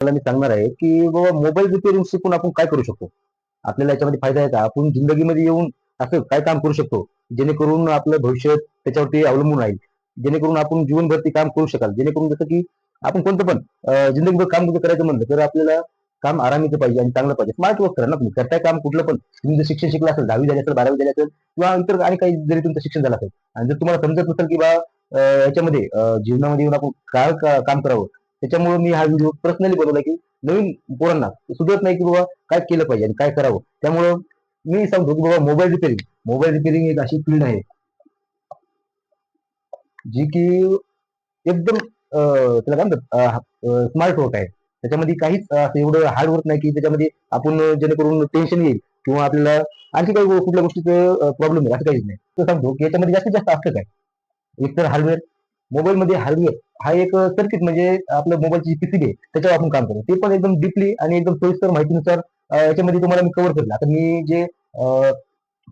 आपल्याला मी सांगणार आहे की बाबा मोबाईल रिपेअरिंग शिकून आपण काय करू शकतो? आपल्याला याच्यामध्ये फायदा आहे का? आपण जिंदगीमध्ये येऊन असं काय काम करू शकतो? जेणेकरून आपलं भविष्य त्याच्यावरती अवलंबून राहील. जेणेकरून आपण जीवनभर ते काम करू शकाल. जेणेकरून जसं की आपण कोणतं पण जिंदगीभर काम करायचं म्हणलं तर आपल्याला काम आरामीचं पाहिजे आणि चांगलं पाहिजे. स्मार्ट वर्क करा ना तुम्ही. करताय काम कुठलं पण. तुम्ही जर शिक्षण शिकलं असेल दहावी झाली असेल बारावी झाली असेल किंवा इतर आणि काही जरी तुमचं शिक्षण झालं असेल. आणि जर तुम्हाला समजत नसेल की बा याच्यामध्ये जीवनामध्ये येऊन आपण काय काम करावं त्याच्यामुळे मी हा व्हिडिओ पर्सनली बनवला की नवीन पोरांना सुधरत नाही की बाबा काय केलं पाहिजे आणि काय करावं. त्यामुळं मी सांगतो की बाबा मोबाईल रिपेअरिंग मोबाईल रिपेअरिंग एक अशी फील्ड आहे. जी की एकदम त्याला काय म्हणतात स्मार्ट वर्क आहे. त्याच्यामध्ये काहीच असं एवढं हार्ड वर्क नाही की त्याच्यामध्ये आपण जेणेकरून टेन्शन येईल किंवा आपल्याला आणखी काही कुठल्या गोष्टीचं प्रॉब्लेम येईल असं काहीच नाही. तो सांगतो की याच्यामध्ये जास्तीत जास्त असतं काय एकतर हार्डवेअर मोबाईलमध्ये हार्डवेअर हा एक सर्किट म्हणजे आपलं मोबाईलची पीसीबी आहे त्याच्यावर आपण काम करतो. ते पण एकदम डीपली आणि एकदम सोयीस्कर माहितीनुसार याच्यामध्ये तुम्हाला मी कव्हर करलं. आता मी जे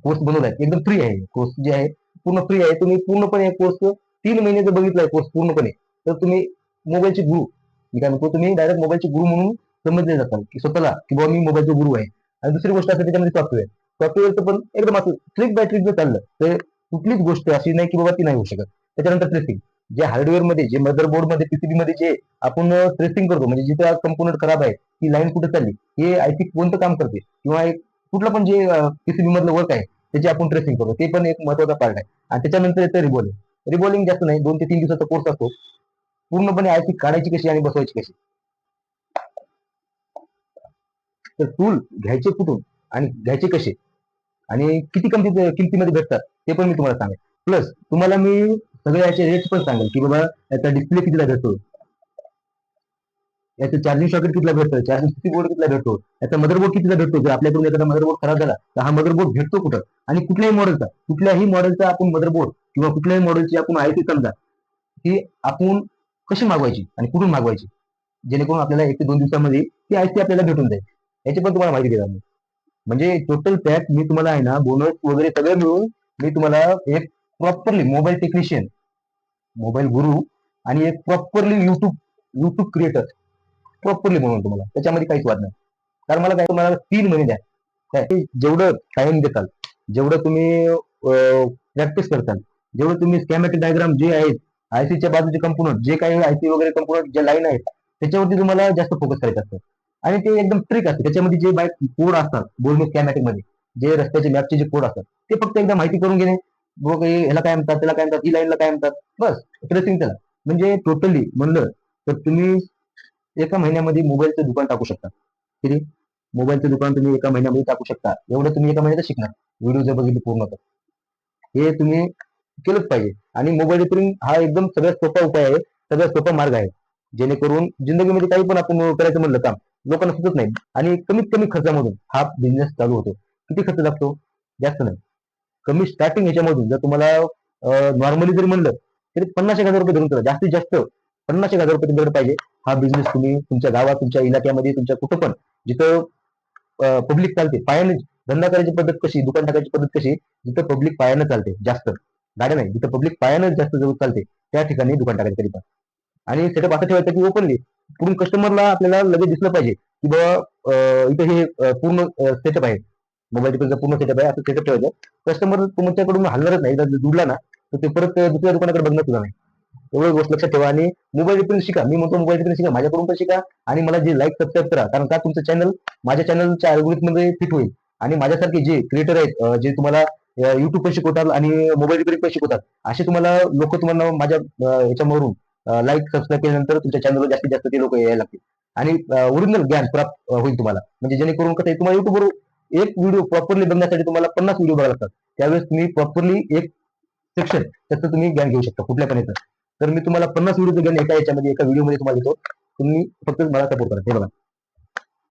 कोर्स बनवलाय एकदम फ्री आहे. कोर्स जे आहे पूर्ण फ्री आहे. तुम्ही पूर्णपणे कोर्स तीन महिने जर बघितलाय कोर्स पूर्णपणे तर तुम्ही मोबाईलचे गुरु. मी काय म्हणतो तुम्ही डायरेक्ट मोबाईलचे गुरु म्हणून समजले जातात. की स्वतःला की बाबा मी मोबाईलचे गुरु आहे. आणि दुसरी गोष्ट असते त्याच्यामध्ये सॉफ्टवेअर सॉफ्टवेअरचं पण एकदम असं ट्रिक बाय ट्रिक जर चाललं तर कुठलीच गोष्ट अशी नाही की बाबा ती नाही होऊ शकत. त्याच्यानंतर ट्रेसिंग जे हार्डवेअरमध्ये जे मदरबोर्डमध्ये पीसीबी मध्ये जे आपण ट्रेसिंग करतो म्हणजे जिथे कंपोनंट खराब आहे ती लाईन कुठे चालली हे आय कोणतं काम करते? किंवा एक कुठलं पण जे पीसीबी मधलं वर्क आहे त्याची आपण ट्रेसिंग करतो ते पण एक महत्त्वाचा पार्ट आहे. आणि त्याच्यानंतर येतं रिबॉलिंग रिबॉलिंग जास्त नाही दोन ते तीन दिवसाचा कोर्स असतो. पूर्णपणे आय काढायची कशी आणि बसवायची कशी? तर टूल घ्यायचे कुठून आणि घ्यायचे कसे? आणि किती किमती किमतीमध्ये भेटतात ते पण मी तुम्हाला सांगेन. प्लस तुम्हाला मी सगळे याचे रेट पण सांगेल की बाबा याचा डिस्प्ले कितीला भेटतो? याचं चार्जिंग सॉकेट कितीला भेटतो? चार्जिंग सिटी बोर्ड कितीला भेटतो? याचा मदरबोर्ड कितीला भेटतो? जर आपल्याकडून एखादा मदरबोर्ड खराब झाला तर हा मदरबोर्ड भेटतो कुठं? आणि कुठल्याही मॉडेलचा कुठल्याही मॉडेलचा आपण मदरबोर्ड किंवा कुठल्याही मॉडेलची आपण आयटी समजा ती आपण कशी मागवायची आणि कुठून मागवायची? जेणेकरून आपल्याला एक ते दोन दिवसामध्ये ती आयसी आपल्याला भेटून जाईल. याची पण तुम्हाला माहिती देणार मी. म्हणजे टोटल पॅक मी तुम्हाला आहे ना बोनस वगैरे सगळं मिळून मी तुम्हाला एक प्रॉपरली मोबाईल टेक्निशियन मोबाईल गुरु आणि एक properly YouTube YouTube creator properly म्हणून तुम्हाला. त्याच्यामध्ये काहीच वाद नाही. कारण मला काय तुम्हाला तीन महिने द्या. काय? जेवढं टाइम देताल जेवढं तुम्ही प्रॅक्टिस करताल जेवढं तुम्ही स्कॅमॅटिक डायग्राम जे आहेत आयसीच्या बाजूचे कंपोनंट जे काही आयसी वगैरे कंपोनंट जे लाईन आहेत त्याच्यावरती तुम्हाला जास्त फोकस करायचं असतं. आणि ते एकदम ट्रिक असते. त्याच्यामध्ये जे बाईक कोड असतात बोलणे स्कॅमॅटिकमध्ये जे रस्त्याचे मॅपचे जे कोड असतात ते फक्त एकदा माहिती करून घेणे बघ ह्याला काय म्हणतात त्याला काय म्हणतात e ई लाईनला काय म्हणतात. बस ट्रेसिंग त्याला म्हणजे टोटली म्हणलं तर तुम्ही एका महिन्यामध्ये मोबाईलचं दुकान टाकू शकता. किती मोबाईलचं दुकान तुम्ही एका महिन्यामध्ये टाकू शकता. एवढं तुम्ही एका महिन्यात शिकणार. व्हिडिओ जर बघितले पूर्ण तर. हे तुम्ही केलंच पाहिजे. आणि मोबाईल रिपेअरिंग हा एकदम सगळ्यात सोपा उपाय आहे सगळ्यात सोपा मार्ग आहे. जेणेकरून जिंदगीमध्ये काही पण आपण करायचं म्हणलं काम लोकांना सुचत नाही. आणि कमीत कमी खर्चामधून हा बिझनेस चालू होतो. किती खर्च लागतो? जास्त नाही. कमी स्टार्टिंग ह्याच्यामधून जर तुम्हाला नॉर्मली जरी म्हणलं तरी पन्नास एक हजार रुपये धरून जास्तीत जास्त पन्नास एक हजार रुपये तुमच्याकडे पाहिजे. हा बिझनेस तुम्ही तुमच्या गावात तुमच्या इलाक्यामध्ये तुमच्या कुठं पण जिथं पब्लिक चालते पायाने धंदा करायची पद्धत कशी दुकान टाकायची पद्धत कशी जिथं पब्लिक पायानं चालते जास्त. गाड्या नाही जिथं पब्लिक पायानं जास्त जवळ चालते त्या ठिकाणी दुकान टाकायचं आणि सेटअप असं ठेवायचं की ओपनली पूर्ण कस्टमरला आपल्याला लगेच दिसलं पाहिजे की बाबा इथं हे पूर्ण सेटअप आहे. मोबाईल रिपेअरचा पूर्ण सेटअप आहे असं सेटअप ठेवायचं कस्टमर तुमच्याकडून हलणारच नाही एकदा जुडला ना तर ते परत दुसऱ्या दुकानाकडे बघणार सुद्धा नाही. एवढं गोष्ट लक्षात ठेवा आणि मोबाईल रिपेअरिंग शिका. मी म्हणतो मोबाईल रिपेअरिंग शिका माझ्याकडून पण शिका आणि मला जे लाईक सबस्क्राईब करा. कारण का तुमचं चॅनल माझ्या चॅनलच्या अल्गोरिथममध्ये फिट होईल. आणि माझ्यासारखे जे क्रिएटर आहेत जे तुम्हाला युट्यूब पण शिकवतात आणि मोबाईल रिपेअरिंग पण शिकवतात असे तुम्हाला लोक तुम्हाला माझ्या याच्यावरून लाईक सबस्क्राईब केल्यानंतर तुमच्या चॅनलवर जास्तीत जास्त ते लोक यायला लागतील. आणि ओरिजिनल ज्ञान प्राप्त होईल तुम्हाला. म्हणजे जेणेकरून कसं तुम्हाला युट्यूबवर एक व्हिडिओ प्रॉपरली बघण्यासाठी तुम्हाला पन्नास व्हिडिओ बघायला लागतात. त्यावेळेस तुम्ही प्रॉपरली एक सेक्शन त्याचं तुम्ही ज्ञान घेऊ शकता कुठल्या पण याचं. तर मी तुम्हाला पन्नास व्हिडिओचं ज्ञान एका याच्यामध्ये एका व्हिडिओमध्ये तुम्हाला देतो तुम्ही फक्त मला सपोर्ट करा. हे बघा.